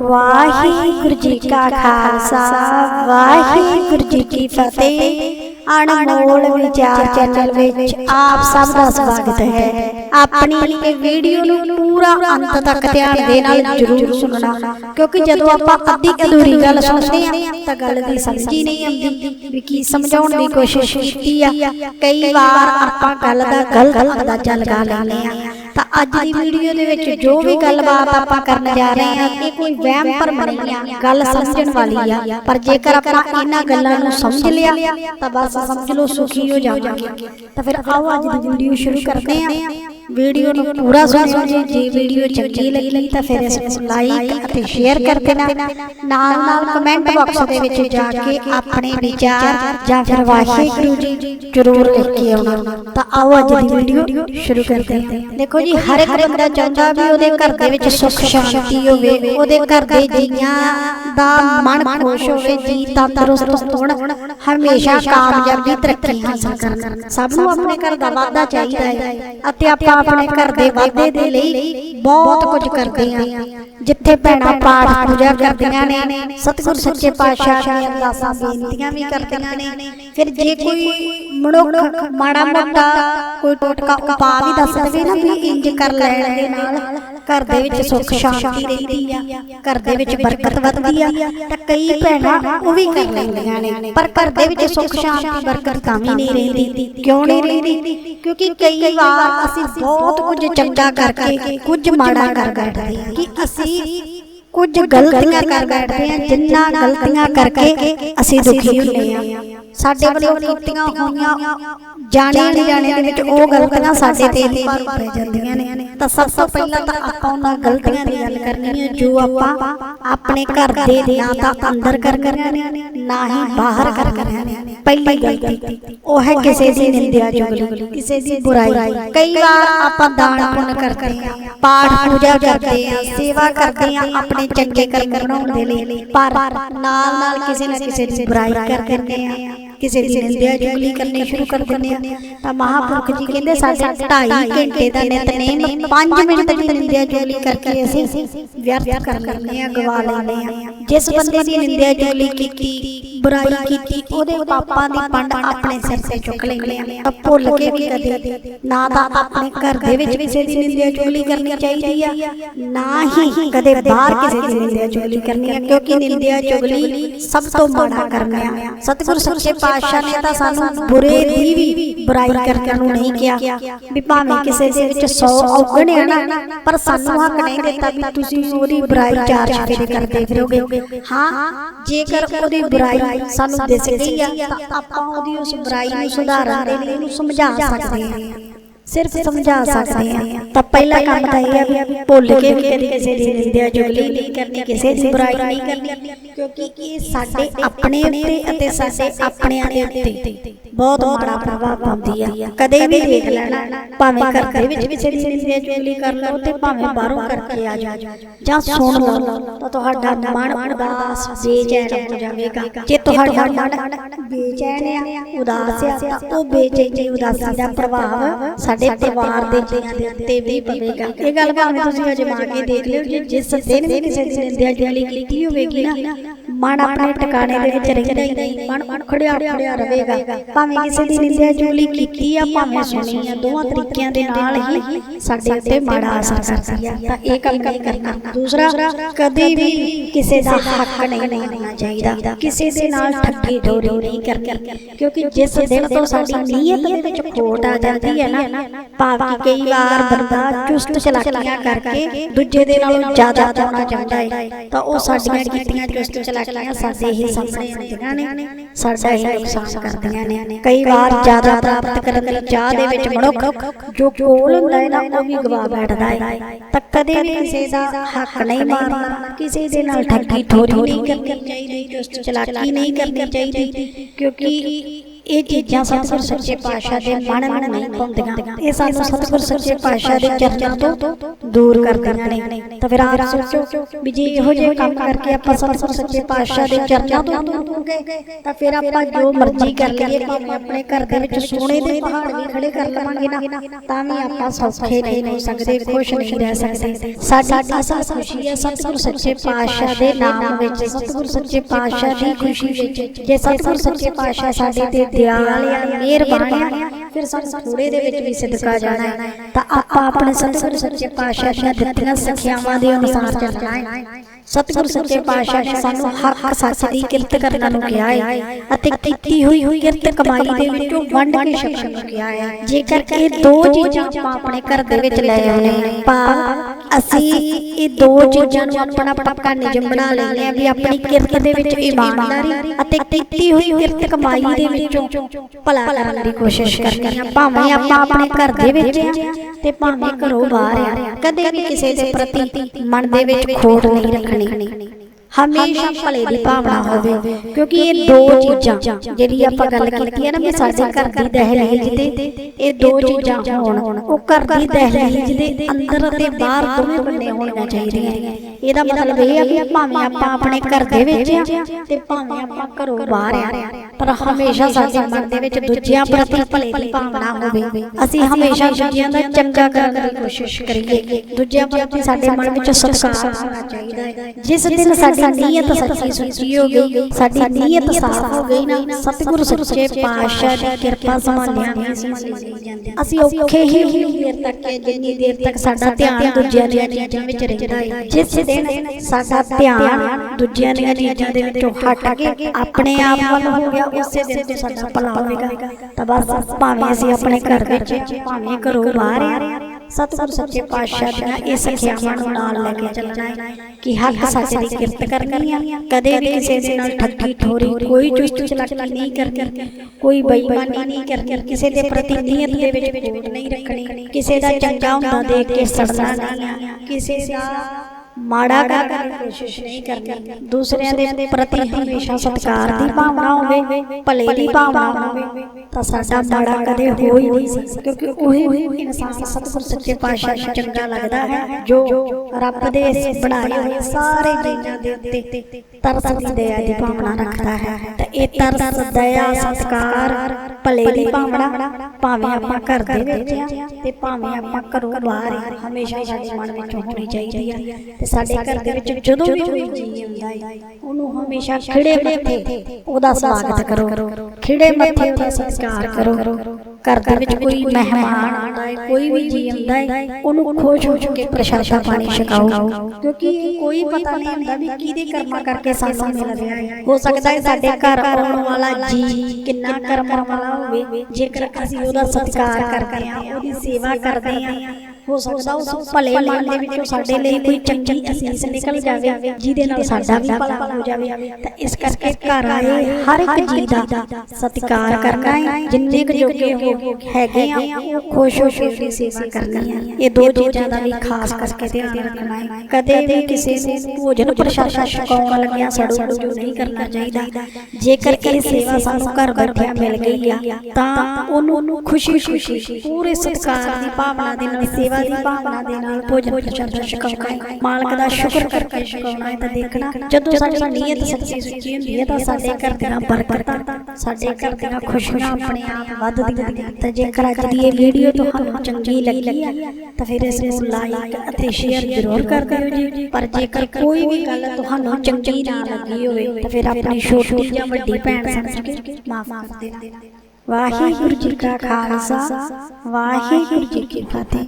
ਵਾਹਿਗੁਰੂ ਜੀ ਕਾ ਖਾਲਸਾ, ਵਾਹਿਗੁਰੂ ਜੀ ਕੀ ਫਤਿਹ। ਅਨਮੋਲ ਵਿਚਾਰ ਚੈਨਲ ਵਿੱਚ ਆਪ ਸਭ ਦਾ ਸਵਾਗਤ ਹੈ। ਆਪਣੀ ਇਹ ਵੀਡੀਓ ਨੂੰ ਪੂਰਾ ਅੰਤ ਤੱਕ ਧਿਆਨ ਦੇ ਨਾਲ ਜ਼ਰੂਰ ਸੁਣਨਾ, ਕਿਉਂਕਿ ਜਦੋਂ ਆਪਾਂ ਅੱਧੀ ਅਧੂਰੀ ਗੱਲ ਸੁਣਦੇ ਆ ਤਾਂ ਗੱਲ ਦੀ ਸਮਝੀ ਨਹੀਂ ਆਉਂਦੀ। ਵੀ ਕੀ ਸਮਝਾਉਣ ਦੀ ਕੋਸ਼ਿਸ਼ ਕੀਤੀ ਆ। ਕਈ ਵਾਰ ਆਪਾਂ ਗੱਲ ਦਾ ਗਲਤ ਅੰਦਾਜ਼ਾ ਲਗਾ ਲੈਂਦੇ ਆ ਤਾਂ ਅੱਜ ਦੀ ਵੀਡੀਓ ਦੇ ਵਿੱਚ ਜੋ ਵੀ ਗੱਲਬਾਤ ਆਪਾਂ ਕਰਨ ਜਾ ਰਹੇ ਹਾਂ ਇਹ ਕੋਈ ਵਹਿਮ ਭਰਮ ਨਹੀਂ ਆ ਗੱਲ ਸਮਝਣ ਵਾਲੀ ਆ। ਪਰ ਜੇਕਰ ਆਪਾਂ ਇਹਨਾਂ ਗੱਲਾਂ ਨੂੰ ਸਮਝ ਲਿਆ ਤਾਂ ਬਸ ਸਮਝ ਲਓ ਸੁਖੀ ਹੋ ਜਾਵਾਂਗੇ। ਤਾਂ ਫਿਰ ਆਓ ਅੱਜ ਦੀ ਵੀਡੀਓ ਸ਼ੁਰੂ ਕਰਦੇ ਹਾਂ। ਵੀਡੀਓ ਨੂੰ ਪੂਰਾ ਸੁਣਿਓ ਜੀ। ਜੇ ਵੀਡੀਓ ਚੰਗੀ ਲੱਗੀ ਤਾਂ ਫਿਰ ਇਸ ਨੂੰ ਲਾਈਕ ਅਤੇ ਸ਼ੇਅਰ ਕਰ ਦੇਣਾ। ਨਾਲ ਨਾਲ ਕਮੈਂਟ ਬਾਕਸ ਦੇ ਵਿੱਚ ਜਾ ਕੇ ਆਪਣੇ ਵਿਚਾਰ ਜਾਂ ਫਿਰ ਵਾਹਿਗੁਰੂ ਜੀ ਜ਼ਰੂਰ ਲਿਖ ਕੇ ਆਉਣਾ। ਤਾਂ ਆਓ ਅੱਜ ਦੀ ਵੀਡੀਓ ਸ਼ੁਰੂ ਕਰਦੇ ਹਾਂ। ਦੇਖੋ ਜੀ, ਹਰ ਇੱਕ ਬੰਦਾ ਚਾਹੁੰਦਾ ਵੀ ਉਹਦੇ ਘਰ ਦੇ ਵਿੱਚ ਸੁੱਖ ਸ਼ਾਂਤੀ ਹੋਵੇ। ਉਹਦੇ ਘਰ ਦੇ ਜੀਆਂ ਦਾ ਮਨ ਖੁਸ਼ ਹੋਵੇ, ਜੀ ਤੰਦਰੁਸਤ ਹੋਣ, ਹਮੇਸ਼ਾ ਕਾਮਯਾਬੀ ਤਰੱਕੀ ਹਾਸਲ ਕਰਨ। ਸਭ ਨੂੰ ਆਪਣੇ ਘਰ ਦਾ ਵਾਧਾ ਚਾਹੀਦਾ ਹੈ। ਅਤੇ ਆਪਾਂ ਆਪਣੇ ਘਰ ਦੇ ਵਾਧੇ ਦੇ ਲਈ ਬਹੁਤ ਕੁਝ ਕਰਦੇ ਹਾਂ। ਜਿੱਥੇ ਭੈਣਾਂ ਪਾਠ ਪੂਜਾ ਕਰਦੀਆਂ ਨੇ, ਸਤਿਗੁਰ ਸੱਚੇ ਪਾਤਸ਼ਾਹ ਦੀਆਂ ਅਰਦਾਸਾਂ, ਬੇਨਤੀਆਂ ਵੀ ਕਰਦੀਆਂ ਨੇ। ਫਿਰ ਜੇ ਕੋਈ ਮਨੁੱਖ ਮਾੜਾ ਮੋਟਾ ਕੋਈ ਟੋਟਕਾ ਉਪਾਅ ਵੀ ਦੱਸ ਦੇਵੇ ਨਾ ਵੀ ਇੰਜ ਕਰ ਲੈਣ ਦੇ ਨਾਲ ਘਰ ਦੇ ਵਿੱਚ ਸੁੱਖ ਸ਼ਾਂਤੀ ਰਹਿੰਦੀ ਆ। ਘਰ ਦੇ ਵਿੱਚ ਬਰਕਤ ਵੱਧਦੀ ਆ। ਤਾਂ ਕਈ ਭੈਣਾਂ ਉਹ ਵੀ ਕਰ ਲੈਂਦੀਆਂ ਨੇ। ਪਰ ਘਰ ਦੇ ਵਿੱਚ ਸੁੱਖ ਸ਼ਾਂਤੀ ਬਰਕਤ ਤਾਂ ਵੀ ਨਹੀਂ ਰਹਿੰਦੀ। ਕਿਉਂ ਨਹੀਂ ਰਹਿੰਦੀ? ਕਿਉਂਕਿ ਕਈ ਵਾਰ ਅਸੀਂ ਬਹੁਤ ਕੁਝ ਚੰਗਾ ਕਰਕੇ ਕੁਝ ਮਾੜਾ ਕਰ ਬੈਠਦੇ ਹਾਂ ਕਿ ਅਸੀਂ ਕੁਝ ਗਲਤੀਆਂ ਕਰ ਬੈਠਦੇ ਹਾਂ ਜਿੰਨਾ ਗਲਤੀਆਂ ਕਰਕੇ ਅਸੀਂ ਦੁਖੀ ਹੁੰਦੇ ਹਾਂ। ਸਾਡੇ ਵੱਲੋਂ ਕੀਤੀਆਂ ਹੋਈਆਂ ਜਾਣੇ ਅਣਜਾਣੇ ਦੇ ਵਿੱਚ ਉਹ ਗਲਤੀਆਂ ਸਾਡੇ ਤੇ ਹੀ ਭਾਰੂ ਪੈ ਜਾਂਦੀਆਂ ਨੇ ਤਾਂ ਸਭ ਤੋਂ ਪਹਿਲਾਂ ਤਾਂ ਆਪਾਂ ਉਹਨਾਂ ਗਲਤੀਆਂ ਦੀ ਗੱਲ ਕਰਨੀ ਹੈ ਜੋ ਆਪਾਂ ਆਪਣੇ ਘਰ ਦੇ ਨਾ ਤਾਂ ਅੰਦਰ ਕਰ ਕਰਨੀਆਂ ਨੇ, ਨਾ ਹੀ ਬਾਹਰ ਕਰ ਕਰਨੀਆਂ ਨੇ। ਪਹਿਲੀ ਗਲਤੀ ਉਹ ਹੈ ਕਿਸੇ ਦੀ ਨਿੰਦਿਆ ਚੁਗਲੀ ਕਿਸੇ ਦੀ ਬੁਰਾਈ। ਕਈ ਵਾਰ ਆਪਾਂ ਦਾਨ ਪੁੰਨ ਕਰਦੇ ਹਾਂ, ਪਾਠ ਪੂਜਾ ਕਰਦੇ ਹਾਂ, ਸੇਵਾ ਕਰਦੇ ਹਾਂ ਆਪਣੇ ਚੰਗੇ ਕਰਮ ਬਣਾਉਣ ਦੇ ਲਈ। ਪਰ ਨਾਲ ਨਾਲ ਕਿਸੇ ਨਾ ਕਿਸੇ ਦੀ ਬੁਰਾਈ ਕਰ ਦਿੰਦੇ ਹਾਂ। ਕਿਸੇ ਦੀ ਨਿੰਦਿਆ ਚੁਗਲੀ ਕਰਨੀ ਸ਼ੁਰੂ ਕਰ ਦਿੰਦੇ ਆ। ਤਾਂ ਮਹਾਪੁਰਖ ਜੀ ਕਹਿੰਦੇ ਸਾਡੇ 2.5 ਘੰਟੇ ਦਾ ਨਿਤਨੇਮ 5 ਮਿੰਟ ਦੀ ਨਿੰਦਿਆ ਚੁਗਲੀ ਕਰਕੇ ਅਸੀਂ ਵਿਅਰਥ ਕਰ ਲੈਂਦੇ ਆ ਗਵਾ ਲੈਂਦੇ ਆ। ਜਿਸ ਬੰਦੇ ਦੀ ਨਿੰਦਿਆ ਚੁਗਲੀ ਕੀਤੀ ਬੁਰਾਈ ਕੀਤੀ, ਉਹਦੇ ਪਾਪਾਂ ਦੀ ਪੰਡ ਆਪਣੇ ਸਿਰ ਤੇ ਚੁੱਕ ਲੈਂਦੇ ਆ। ਭੁੱਲ ਕੇ ਵੀ ਕਦੇ ਨਾ ਤਾਂ ਆਪਣੇ ਘਰ ਦੇ ਵਿੱਚ ਕਿਸੇ ਦੀ ਨਿੰਦਿਆ ਚੁਗਲੀ ਕਰਨੀ ਚਾਹੀਦੀ ਆ, ਨਾ ਹੀ ਕਦੇ ਬਾਹਰ ਕਿਸੇ ਦੀ ਨਿੰਦਿਆ ਚੁਗਲੀ ਕਰਨੀ ਆ, ਕਿਉਂਕਿ ਨਿੰਦਿਆ ਚੁਗਲੀ ਸਭ ਤੋਂ ਮਾੜਾ ਕਰਮ ਆ। ਸਤਿਗੁਰ ਸੱਚੇ ਪਾਤਸ਼ਾਹ ਨੇ ਤਾਂ ਸਾਨੂੰ ਬੁਰੇ ਦੀ ਵੀ ਬੁਰਾਈ ਕਰਨ ਨੂੰ ਨਹੀਂ ਕਿਹਾ ਵੀ ਭਾਵੇਂ ਕਿਸੇ ਦੇ ਵਿੱਚ 100 ਔਗਣ ਨਾ, ਪਰ ਸਾਨੂੰ ਹੱਕ ਨਹੀਂ ਦਿੱਤਾ ਵੀ ਤੁਸੀਂ ਉਹਦੀ ਬੁਰਾਈ ਚਾਰ ਚਫੇਰੇ ਕਰਦੇ ਫਿਰੋਗੇ। ਹਾਂ, ਜੇਕਰ ਉਹਦੀ ਬੁਰਾਈ ਸਾਨੂੰ ਦਿਸ ਗਈ ਆ ਤਾਂ ਆਪਾਂ ਉਹਦੀ ਉਸ ਬੁਰਾਈ ਨੂੰ ਸੁਧਾਰਨ ਦੇ ਲਈ ਉਹਨੂੰ ਸਮਝਾ ਸਕਦੇ ਹਾਂ। ਸਿਰਫ ਸਮਝਾ ਸਕਦੇ ਹਾਂ। ਤਾਂ ਪਹਿਲਾ ਕੰਮ ਤਾਂ ਇਹ ਹੈ ਵੀ ਭੁੱਲ ਕੇ ਵੀ ਕਦੇ ਕਿਸੇ ਦੀ ਨਿੰਦਿਆ ਚੁਗਲੀ ਨਹੀਂ ਕਰਨੀ ਕਿਸੇ ਦੀ ਬੁਰਾਈ ਨਹੀਂ ਕਰਨੀ ਕਿਉਂਕਿ ਇਹ ਸਾਡੇ ਆਪਣੇ ਉੱਤੇ ਅਤੇ ਸਾਡੇ ਆਪਣਿਆਂ ਦੇ ਉੱਤੇ ਬਹੁਤ ਮਾੜਾ ਪ੍ਰਭਾਵ ਪਾਉਂਦੀ ਆ। ਕਦੇ ਵੀ ਦੇਖ ਲੈਣਾ ਭਾਵੇਂ ਘਰ ਦੇ ਵਿੱਚ ਕਿਸੇ ਦੀ ਨਿੰਦਿਆ ਚੁਗਲੀ ਕਰ ਲਓ ਤੇ ਭਾਵੇਂ ਬਾਹਰੋਂ ਕਰਕੇ ਆ ਜਾ ਜਾਂ ਸੁਣ ਲਓ ਤਾਂ ਤੁਹਾਡਾ ਮਨ ਉਦਾਸ ਬੇਚੈਨ ਹੋ ਜਾਵੇਗਾ। ਜੇ ਤੁਹਾਡਾ ਮਨ ਬੇਚੈਨ ਆ ਉਦਾਸ ਆ ਤਾਂ ਉਹ ਬੇਚੈਨੀ ਉਦਾਸੀ ਦਾ ਪ੍ਰਭਾਵ ਸਾਡੇ ਪਰਿਵਾਰ ਦੇ ਜੀਆਂ ਦੇ ਉੱਤੇ ਵੀ ਪਵੇਗਾ। ਇਹ ਗੱਲ ਭਾਵੇਂ ਤੁਸੀਂ ਅਜਮਾ ਕੇ ਦੇਖ ਲਿਓ ਜੇ ਜਿਸ ਦਿਨ ਵੀ ਕਿਸੇ ਦੀ ਨਿੰਦਿਆ ਜਲੀ ਕੀਤੀ ਹੋਵੇਗੀ ਨਾ ਮਨ ਆਪਣੇ ਟਿਕਾਣੇ ਦੇ ਵਿੱਚ ਰਹਿੰਦਾ ਹੀ ਨਹੀਂ ਮਨ ਉਖੜਿਆ ਉਖੜਿਆ ਰਹੇਗਾ ਭਾਵੇਂ ਕਿਸੇ ਦੀ ਨਿੰਦਿਆ ਜਲੀ ਕੀਤੀ ਆ ਭਾਵੇਂ ਸੁਣੀ ਆ ਦੋਵਾਂ ਤਰੀਕਿਆਂ ਦੇ ਨਾਲ ਹੀ ਸਾਡੇ ਉੱਤੇ ਮਾੜਾ ਅਸਰ ਕਰਦੀ ਆ। ਤਾਂ ਇਹ ਕੰਮ ਨਹੀਂ ਕਰਨਾ। ਦੂਸਰਾ, ਕਦੇ ਵੀ ਕਿਸੇ ਦਾ ਹੱਕ ਨਹੀਂ ਲੈਣਾ ਚਾਹੀਦਾ। ਕਿਸੇ ਦੇ ਨਾਲ ਠੱਗੀ ਠੋਰੀ ਨਹੀਂ ਕਰਨੀ। ਕਿਉਂਕਿ ਜਿਸ ਦਿਨ ਤੋਂ ਸਾਡੀ ਨੀਅਤ ਦੇ ਵਿੱਚ ਖੋਟ ਆ ਜਾਂਦੀ ਹੈ ਨਾ, ਭਾਵ ਕਿ ਕਈ ਵਾਰ ਬੰਦਾ ਚੁਸਤ ਚਲਾਕੀਆਂ ਕਰਕੇ ਦੂਜੇ ਦੇ ਨਾਲੋਂ ਜ਼ਿਆਦਾ ਪਾਉਣਾ ਚਾਹੁੰਦਾ ਹੈ, ਤਾਂ ਉਹ ਸਾਡੀਆਂ ਕੀਤੀਆਂ ਚੁਸਤ ਚਲਾਕੀਆਂ ਸਾਡੇ ਹੀ ਸਾਹਮਣੇ ਆਉਂਦੀਆਂ ਨੇ। ਸਾਡਾ ਹੀ ਨੁਕਸਾਨ ਕਰਦੀਆਂ ਨੇ। ਕਈ ਵਾਰ ਜ਼ਿਆਦਾ ਪ੍ਰਾਪਤ ਕਰਨ ਦੀ ਚਾਹ ਦੇ ਵਿੱਚ ਮਨੁੱਖ ਜੋ ਕੋਲ ਹੁੰਦਾ ਹੈ ਨਾ ਉਹ ਵੀ ਗਵਾ ਬੈਠਦਾ ਹੈ ਤਾਂ ਕਦੇ ਵੀ ਕਿਸੇ ਦਾ ਹੱਕ ਨਹੀਂ ਮਾਰਨਾ। ਕਿਸੇ ਦੇ ਨਾਲ ਠੱਗੀ ਠੋਰੀ ਨਹੀਂ ਕਰਨੀ ਚਾਹੀਦੀ ਚਲਾਕੀ ਨਹੀਂ ਕਰਨੀ ਚਾਹੀਦੀ। ਕਿਉਂਕਿ ਇਹ ਚੀਜ਼ਾਂ ਸਤਿਗੁਰ ਸੱਚੇ ਪਾਤਸ਼ਾਹ ਦੇ ਮਨ ਨੂੰ ਨਹੀਂ ਪਾਉਂਦੀਆਂ ਇਹ ਸਾਨੂੰ ਸਤਿਗੁਰ ਸੱਚੇ ਪਾਤਸ਼ਾਹ ਦੇ ਚਰਨਾਂ ਤੋਂ ਦੂਰ ਕਰਦੀਆਂ ਨੇ ਤਾਂ ਫਿਰ ਆਪ ਸੋਚੋ ਵੀ ਜੇ ਇਹੋ ਜਿਹੇ ਕੰਮ ਕਰਕੇ ਆਪਾਂ ਸਤਿਗੁਰ ਸੱਚੇ ਪਾਤਸ਼ਾਹ ਦੇ ਚਰਨਾਂ ਤੋਂ ਦੂਰ ਹੋ ਗਏ ਤਾਂ ਫਿਰ ਆਪਾਂ ਜੋ ਮਰਜ਼ੀ ਕਰ ਲਈਏ ਭਾਵੇਂ ਆਪਣੇ ਘਰ ਦੇ ਵਿੱਚ ਸੋਨੇ ਦੇ ਪਹਾੜ ਵੀ ਖੜੇ ਕਰ ਲਵਾਂਗੇ ਨਾ ਤਾਂ ਵੀ ਆਪਾਂ ਸੌਖੇ ਨਹੀਂ ਹੋ ਸਕਦੇ ਖੁਸ਼ ਨਹੀਂ ਰਹਿ ਸਕਦੇ ਸਾਡੀ ਅਸਲ ਖੁਸ਼ੀ ਹੈ ਸਤਿਗੁਰ ਸੱਚੇ ਪਾਤਸ਼ਾਹ ਦੇ ਨਾਮ ਵਿੱਚ ਸਤਿਗੁਰ ਸੱਚੇ ਪਾਤਸ਼ਾਹ ਦੀ ਖੁਸ਼ੀ ਵਿੱਚ ਜੇ ਸਤਿਗੁਰ ਸੱਚੇ ਪਾਤਸ਼ਾਹ ਸਾਡੇ ਤੇ ਦਿਆਲ ਆ ਮਿਹਰਬਾਨ ਆ ਫਿਰ ਸਾਨੂੰ ਥੋੜੇ ਦੇ ਵਿੱਚ ਵੀ ਸਦਕਾ ਜਾਣਾ ਹੈ। ਤਾਂ ਆਪਾਂ ਆਪਣੇ ਸਤਿਗੁਰ ਸੱਚੇ ਪਾਤਸ਼ਾਹ ਦੀਆਂ ਦਿੱਤੀਆਂ ਸਿੱਖਿਆਵਾਂ ਦੇ ਅਨੁਸਾਰ ਚੱਲਣਾ ਹੈ। ਸਤਿਗੁਰ ਸੱਚੇ ਪਾਤਸ਼ਾਹ ਨੇ ਸਾਨੂੰ ਹੱਕ ਸੱਚ ਦੀ ਕਿਰਤ ਕਰਨ ਨੂੰ ਕਿਹਾ ਹੈ ਅਤੇ ਕੀਤੀ ਹੋਈ ਹੋਈ ਕਿਰਤ ਕਮਾਈ ਦੇ ਵਿੱਚੋਂ ਵੰਡ ਕੇ ਛਕਣ ਨੂੰ ਕਿਹਾ ਹੈ। ਜੇਕਰ ਇਹ ਦੋ ਚੀਜ਼ਾਂ ਆਪਾਂ ਆਪਣੇ ਘਰ ਦੇ ਵਿੱਚ ਲੈ ਆਉਣੇ ਨੇ ਭਾਵ ਅਸੀਂ ਇਹ ਦੋ ਚੀਜ਼ਾਂ ਨੂੰ ਆਪਣਾ ਪੱਕਾ ਨਿਯਮ ਬਣਾ ਲੈਂਦੇ ਆ ਵੀ ਆਪਣੀ ਕਿਰਤ ਦੇ ਵਿੱਚ ਇਮਾਨਦਾਰੀ ਅਤੇ ਕੀਤੀ ਹੋਈ ਕਿਰਤ ਕਮਾਈ ਦੇ ਵਿੱਚੋਂ ਭਲਾ ਕਰਨ ਦੀ ਕੋਸ਼ਿਸ਼ ਕਰਨੀ ਭਾਵੇਂ ਆਪਾਂ ਆਪਣੇ ਘਰ ਦੇ ਵਿੱਚ ਆ ਤੇ ਭਾਵੇਂ ਘਰੋਂ ਬਾਹਰ ਆ। ਕਦੇ ਵੀ ਕਿਸੇ ਦੇ ਪ੍ਰਤੀ ਮਨ ਦੇ ਵਿੱਚ ਖੋਟ ਨਹੀਂ ਰੱਖਣੀ। ਹਮੇਸ਼ਾ ਭਲੇ ਦੀ ਭਾਵਨਾ ਹੋਵੇ, ਕਿਉਂਕਿ ਇਹ ਦੋ ਚੀਜ਼ਾਂ ਜਿਹੜੀ ਆਪਾਂ ਗੱਲ ਕੀਤੀ ਹੈ ਨਾ ਵੀ ਸਾਡੇ ਘਰ ਦੀ ਦਹਲੀਜ਼ ਤੇ, ਇਹ ਦੋ ਚੀਜ਼ਾਂ ਹੋਣ, ਉਹ ਘਰ ਦੀ ਦਹਲੀਜ਼ ਦੇ ਅੰਦਰ ਅਤੇ ਬਾਹਰ ਦੋਵੇਂ ਬੰਨੇ ਹੋਣੀਆਂ ਚਾਹੀਦੀਆਂ। ਇਹਦਾ ਮਤਲਬ ਇਹ ਹੈ ਵੀ ਭਾਵੇਂ ਆਪਾਂ ਆਪਣੇ ਘਰ ਦੇ ਵਿੱਚ ਆ ਤੇ ਭਾਵੇਂ ਆਪਾਂ ਘਰੋਂ ਬਾਹਰ ਆ ਪਰ ਹਮੇਸ਼ਾ ਸਾਡੇ ਮਨ ਦੇ ਵਿੱਚ ਦੂਜਿਆਂ ਪ੍ਰਤੀ ਭਲੇ ਦੀ ਭਾਵਨਾ ਹੋਵੇ। ਅਸੀਂ ਹਮੇਸ਼ਾ ਦੂਜਿਆਂ ਦਾ ਚੰਗਾ ਕਰਨ ਦੀ ਕੋਸ਼ਿਸ਼ ਕਰੀਏ। ਦੂਜਿਆਂ ਪ੍ਰਤੀ ਸਾਡੇ ਮਨ ਵਿੱਚ ਸਤਿਕਾਰ ਹੋਣਾ ਚਾਹੀਦਾ ਹੈ। ਜਿਸ ਦਿਨ ਸਾਡੀ ਨੀਅਤ ਸੱਚੀ ਸੁੱਚੀ ਹੋ ਗਈ ਸਾਡੀ ਨੀਅਤ ਸਾਫ਼ ਹੋ ਗਈ ਨਾ ਸਤਿਗੁਰੂ ਸੱਚੇ ਪਾਤਸ਼ਾਹ ਦੀ ਕਿਰਪਾ ਸੰਭਾਲਿਆ ਅਸੀਂ ਔਖੇ ਹੀ ਹੀ ਦੇਰ ਤੱਕ ਜਿੰਨੀ ਦੇਰ ਤੱਕ ਸਾਡਾ ਧਿਆਨ ਦੂਜਿਆਂ ਦੀਆਂ ਚੀਜ਼ਾਂ ਵਿੱਚ ਰਹਿੰਦਾ ਹੈ ਜਿਸ ਦਿਨ ਸਾਡਾ ਧਿਆਨ ਦੂਜਿਆਂ ਦੀਆਂ ਚੀਜ਼ਾਂ ਦੇ ਵਿੱਚੋਂ ਹਟ ਕੇ ਆਪਣੇ ਆਪ ਵੱਲ ਹੋ ਗਿਆ, ਉਸੇ ਦਿਨ ਤੋਂ ਸਾਡਾ ਭਲਾ ਹੋਵੇਗਾ। ਤਾਂ ਬਸ ਭਾਵੇਂ ਅਸੀਂ ਆਪਣੇ ਘਰ ਵਿੱਚ ਭਾਵੇਂ ਘਰੋਂ ਬਾਹਰ ਆ, ਸਤਿਗੁਰ ਸੱਚੇ ਪਾਤਸ਼ਾਹ ਦੀਆਂ ਇਹ ਸਿੱਖਿਆਵਾਂ ਨੂੰ ਨਾਲ ਲੈ ਕੇ ਚੱਲਣਾ ਹੈ ਕਿ ਹੱਕ ਸੱਚ ਦੀ ਕਿਰਤ ਕਰਨੀ ਆ। ਕਦੇ ਵੀ ਕਿਸੇ ਦੇ ਨਾਲ ਠੱਗੀ ਠੋਰੀ ਕੋਈ ਚੁਸਤ ਚਲਾਕੀ ਨਹੀਂ ਕਰਨੀ, ਕੋਈ ਬੇਈਮਾਨੀ ਨਹੀਂ ਕਰਨੀ, ਕਿਸੇ ਦੇ ਪ੍ਰਤੀ ਨੀਅਤ ਦੇ ਵਿੱਚ ਖੋਟ ਨਹੀਂ ਰੱਖਣੀ, ਕਿਸੇ ਦਾ ਚੰਗਾ ਹੁੰਦਾ ਦੇਖ ਕੇ ਸੜਨਾ ਨਹੀਂ ਕਿਸੇ ਦਾ ਮਾੜਾ ਕਰਨ ਦੀ ਕੋਸ਼ਿਸ਼ ਨਹੀਂ ਕਰਨੀ। ਦੂਸਰਿਆਂ ਦੇ ਪ੍ਰਤੀ ਹਮੇਸ਼ਾ ਸਤਿਕਾਰ ਦੀ ਭਾਵਨਾ ਹੋਵੇ ਭਲੇ ਦੀ ਭਾਵਨਾ ਹੋਵੇ। ਤਾਂ ਸਾਡਾ ਮਾੜਾ ਕਦੇ ਹੋ ਹੀ ਨਹੀਂ ਸਕਦਾ। ਕਿਉਂਕਿ ਉਹੀ ਇਨਸਾਨ ਸਤਿਗੁਰ ਸੱਚੇ ਪਾਤਸ਼ਾਹ ਨੂੰ ਚੰਗਾ ਲੱਗਦਾ ਹੈ। ਜੋ ਰੱਬ ਦੇ ਬਣਾਏ ਹੋਏ ਸਾਰੇ ਜੀਵਾਂ ਦੇ ਉੱਤੇ ਤਰਸ ਦੀ ਦਇਆ ਦੀ ਭਾਵਨਾ ਰੱਖਦਾ ਹੈ। ਤਾਂ ਇਹ ਤਰਸ ਦਇਆ ਸੰਸਕਾਰ ਭਲੇ ਦੀ ਭਾਵਨਾ ਭਾਵੇਂ ਆਪਾਂ ਘਰ ਦੇ ਵਿੱਚ ਤੇ ਭਾਵੇਂ ਆਪਾਂ ਘਰੋਂ ਬਾਹਰ ਹਮੇਸ਼ਾ ਸਾਡੇ ਮਨ ਵਿੱਚ ਹੋਣੀ ਚਾਹੀਦੀ ਤੇ ਸਾਡੇ ਘਰ ਦੇ ਵਿੱਚ ਜਦੋਂ ਵੀ ਕੋਈ ਜੀ ਆਉਂਦਾ ਹੈ ਉਹਨੂੰ ਹਮੇਸ਼ਾ ਖਿੜੇ ਮੱਥੇ ਉਹਦਾ ਸਵਾਗਤ ਕਰੋ ਖਿੜੇ ਮੱਥੇ ਉਹਦਾ ਸਤਿਕਾਰ ਕਰੋ ਘਰ ਦੇ ਵਿੱਚ ਕੋਈ ਮਹਿਮਾਨ ਆਉਂਦਾ ਹੈ ਕੋਈ ਵੀ ਜੀ ਆਉਂਦਾ ਹੈ ਉਹਨੂੰ ਖੁਸ਼ ਹੋ ਕੇ ਪ੍ਰਸ਼ਾਦਾ ਪਾਣੀ ਛਕਾਓ ਕਿਉਂਕਿ ਕੋਈ ਪਤਾ ਨਹੀਂ ਹੁੰਦਾ ਵੀ ਕਿਹਦੇ ਕਰਮਾਂ ਕਰਕੇ ਸਾਨੂੰ ਮਿਲ ਰਿਹਾ ਹੈ। ਹੋ। ਸਕਦਾ ਹੈ ਸਾਡੇ ਘਰ ਆਉਣ ਵਾਲਾ ਜੀ ਕਿੰਨਾ ਕਰਮਾਂ ਵਾਲਾ ਹੋਵੇ ਜੇਕਰ ਅਸੀਂ ਉਹਦਾ ਸਤਿਕਾਰ ਕਰਦੇ ਹਾਂ ਉਹਦੀ ਸੇਵਾ ਕਰਦੇ ਹਾਂ ਹੋ ਸਕਦਾ ਉਸ ਭਲੇ ਮਨ ਦੇ ਵਿੱਚੋਂ ਸਾਡੇ ਲਈ ਕੋਈ ਚੰਗੀ ਅਸੀਸ ਨਿਕਲ ਜਾਵੇ, ਜਿਹਦੇ ਨਾਲ ਸਾਡਾ ਵੀ ਭਲਾ ਹੋ ਜਾਵੇ। ਤਾਂ ਇਸ ਕਰਕੇ ਘਰ ਆਏ, ਹਰ ਇੱਕ ਜੀ ਦਾ ਸਤਿਕਾਰ ਕਰਨਾ ਹੈ। ਜਿੰਨੇ ਕੁ ਜੋਗੇ ਹੋ ਹੈਗੇ ਆ, ਉਹ ਖੁਸ਼ ਹੋ ਕੇ ਉਹਦੀ ਸੇਵਾ ਕਰਨੀ ਹੈ ਇਹ ਦੋ ਚੀਜ਼ਾਂ ਦਾ ਵੀ ਖਾਸ ਕਰਕੇ ਧਿਆਨ ਰੱਖਣਾ ਹੈ। ਕਦੇ ਵੀ ਕਿਸੇ ਨੂੰ ਭੋਜਨ ਪ੍ਰਸ਼ਾਦਾ ਛਕਾਉਣ ਲੱਗਿਆ ਸੜੂ ਜੋ ਨਹੀਂ ਕਰਨਾ ਚਾਹੀਦਾ। ਜੇਕਰ ਇਹ ਸੇਵਾ ਸਾਨੂੰ ਘਰ ਬੈਠਿਆਂ ਮਿਲ ਗਈ ਆ, ਤਾਂ ਉਹਨੂੰ ਖੁਸ਼ੀ ਖੁਸ਼ੀ ਪੂਰੇ ਸਤਿਕਾਰ ਦੀ ਭਾਵਨਾ ਦੇ ਨਾਲ ਸੇਵਾ ਦੀ ਭਾਵਨਾ ਦੇ ਨਾਲ ਭੋਜਨ ਪ੍ਰਸ਼ਾਦਾ ਛਕਾਉਣਾ ਹੈ। ਮਾਲਕ ਦਾ ਸ਼ੁਕਰ ਕਰਕੇ ਛਕਾਉਣਾ ਹੈ ਤਾਂ ਦੇਖਣਾ, ਜਦੋਂ ਸਾਡੀ ਨੀਅਤ ਸੱਚੀ ਸੁੱਚੀ ਹੁੰਦੀ ਹੈ ਤਾਂ ਸਾਡੇ ਘਰ ਦੀਆਂ ਬਰਕਤਾਂ, ਸਾਡੇ ਘਰ ਦੀਆਂ ਖੁਸ਼ੀਆਂ ਆਪਣੇ ਆਪ ਵੱਧਦੀਆਂ ਨੇ। ਤਾਂ ਜੇਕਰ ਅੱਜ ਦੀ ਇਹ ਵੀਡੀਓ ਤੁਹਾਨੂੰ ਚੰਗੀ ਲੱਗੀ ਤਾਂ ਫਿਰ ਇਸ ਨੂੰ ਲਾਈਕ ਅਤੇ ਸ਼ੇਅਰ ਜ਼ਰੂਰ ਕਰ ਦਿਓ ਜੀ। ਪਰ ਜੇਕਰ ਕੋਈ ਵੀ ਗੱਲ ਤੁਹਾਨੂੰ ਚੰਗੀ ਨਾ ਲੱਗੀ ਹੋਵੇ, ਤਾਂ ਫਿਰ ਆਪਣੀ ਛੋਟੀ ਜਾਂ ਵੱਡੀ ਭੈਣ ਸਮਝ ਕੇ ਮਾਫ ਕਰ ਦੇਣਾ ਵਾਹਿਗੁਰੂ ਜੀ ਕਾ ਖਾਲਸਾ, ਵਾਹਿਗੁਰੂ ਜੀ ਕੀ ਫਤਿਹ।